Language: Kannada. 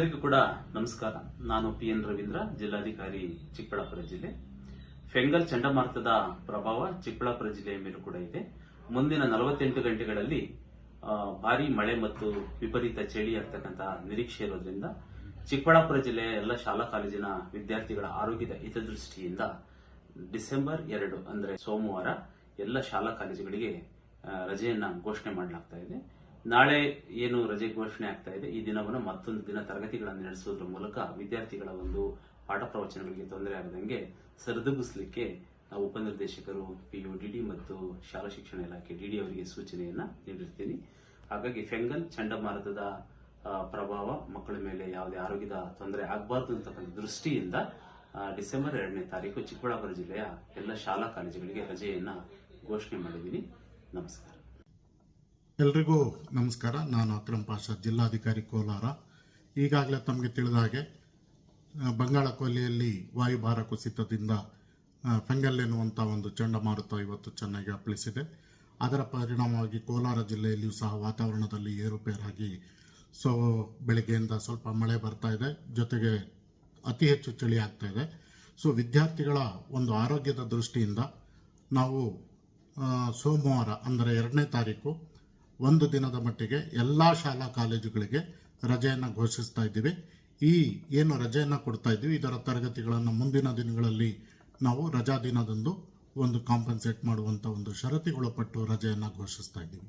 ಕೂಡ ನಮಸ್ಕಾರ. ನಾನು ಪಿ ಎನ್ ರವೀಂದ್ರ, ಜಿಲ್ಲಾಧಿಕಾರಿ ಚಿಕ್ಕಬಳ್ಳಾಪುರ ಜಿಲ್ಲೆ. ಫೆಂಗಲ್ ಚಂಡಮಾರುತದ ಪ್ರಭಾವ ಚಿಕ್ಕಬಳ್ಳಾಪುರ ಜಿಲ್ಲೆಯ ಮೇಲೂ ಕೂಡ ಇದೆ. ಮುಂದಿನ ನಲವತ್ತೆಂಟು ಗಂಟೆಗಳಲ್ಲಿ ಭಾರಿ ಮಳೆ ಮತ್ತು ವಿಪರೀತ ಚಳಿ ಆಗ್ತಕ್ಕಂಥ ನಿರೀಕ್ಷೆ ಇರೋದ್ರಿಂದ ಚಿಕ್ಕಬಳ್ಳಾಪುರ ಜಿಲ್ಲೆಯ ಎಲ್ಲ ಶಾಲಾ ಕಾಲೇಜಿನ ವಿದ್ಯಾರ್ಥಿಗಳ ಆರೋಗ್ಯದ ಹಿತದೃಷ್ಟಿಯಿಂದ ಡಿಸೆಂಬರ್ ಎರಡು, ಅಂದ್ರೆ ಸೋಮವಾರ, ಎಲ್ಲ ಶಾಲಾ ಕಾಲೇಜುಗಳಿಗೆ ರಜೆಯನ್ನ ಘೋಷಣೆ ಮಾಡಲಾಗ್ತಾ ಇದೆ. ನಾಳೆ ಏನು ರಜೆ ಘೋಷಣೆ ಆಗ್ತಾ ಇದೆ, ಈ ದಿನವನ್ನು ಮತ್ತೊಂದು ದಿನ ತರಗತಿಗಳನ್ನು ನಡೆಸುವುದರ ಮೂಲಕ ವಿದ್ಯಾರ್ಥಿಗಳ ಒಂದು ಪಾಠ ಪ್ರವಚನಗಳಿಗೆ ತೊಂದರೆ ಆಗದಂಗೆ ಸರಿದೂಗಿಸಲಿಕ್ಕೆ ನಾವು ಉಪನಿರ್ದೇಶಕರು ಪಿಯುಡಿಡಿ ಮತ್ತು ಶಾಲಾ ಶಿಕ್ಷಣ ಇಲಾಖೆ ಡಿಡಿ ಅವರಿಗೆ ಸೂಚನೆಯನ್ನ ನೀಡಿರ್ತೀನಿ. ಹಾಗಾಗಿ ಫೆಂಗಲ್ ಚಂಡಮಾರುತದ ಪ್ರಭಾವ ಮಕ್ಕಳ ಮೇಲೆ ಯಾವುದೇ ಆರೋಗ್ಯದ ತೊಂದರೆ ಆಗಬಾರ್ದು ಅಂತಕ್ಕಂಥ ದೃಷ್ಟಿಯಿಂದ ಡಿಸೆಂಬರ್ ಎರಡನೇ ತಾರೀಕು ಚಿಕ್ಕಬಳ್ಳಾಪುರ ಜಿಲ್ಲೆಯ ಎಲ್ಲ ಶಾಲಾ ಕಾಲೇಜುಗಳಿಗೆ ರಜೆಯನ್ನು ಘೋಷಣೆ ಮಾಡಿದ್ದೀನಿ. ನಮಸ್ಕಾರ. ಎಲ್ರಿಗೂ ನಮಸ್ಕಾರ. ನಾನು ಅಕ್ರಮ್ ಪಾಷಾ, ಜಿಲ್ಲಾಧಿಕಾರಿ ಕೋಲಾರ. ಈಗಾಗಲೇ ತಮಗೆ ತಿಳಿದ ಹಾಗೆ ಬಂಗಾಳ ಕೊಲ್ಲಿಯಲ್ಲಿ ವಾಯುಭಾರ ಕುಸಿತದಿಂದ ಫೆಂಗಲ್ ಎನ್ನುವಂಥ ಒಂದು ಚಂಡಮಾರುತ ಇವತ್ತು ಚೆನ್ನಾಗಿ ಅಪ್ಪಳಿಸಿದೆ. ಅದರ ಪರಿಣಾಮವಾಗಿ ಕೋಲಾರ ಜಿಲ್ಲೆಯಲ್ಲಿಯೂ ಸಹ ವಾತಾವರಣದಲ್ಲಿ ಏರುಪೇರಾಗಿ ಸೊ, ಬೆಳಗ್ಗೆಯಿಂದ ಸ್ವಲ್ಪ ಮಳೆ ಬರ್ತಾ ಇದೆ. ಜೊತೆಗೆ ಅತಿ ಹೆಚ್ಚು ಚಳಿ ಆಗ್ತಾ ಇದೆ. ಸೊ, ವಿದ್ಯಾರ್ಥಿಗಳ ಒಂದು ಆರೋಗ್ಯದ ದೃಷ್ಟಿಯಿಂದ ನಾವು ಸೋಮವಾರ, ಅಂದರೆ ಎರಡನೇ ತಾರೀಕು ಒಂದು ದಿನದ ಮಟ್ಟಿಗೆ ಎಲ್ಲ ಶಾಲಾ ಕಾಲೇಜುಗಳಿಗೆ ರಜೆಯನ್ನು ಘೋಷಿಸ್ತಾ ಇದ್ದೀವಿ. ಈ ಏನು ರಜೆಯನ್ನು ಕೊಡ್ತಾ ಇದ್ದೀವಿ, ಇದರ ತರಗತಿಗಳನ್ನು ಮುಂದಿನ ದಿನಗಳಲ್ಲಿ ನಾವು ರಜಾ ದಿನದಂದು ಒಂದು ಕಾಂಪನ್ಸೇಟ್ ಮಾಡುವಂಥ ಒಂದು ಷರತ್ತಿಗೊಳಪಟ್ಟು ರಜೆಯನ್ನು ಘೋಷಿಸ್ತಾ ಇದ್ದೀವಿ.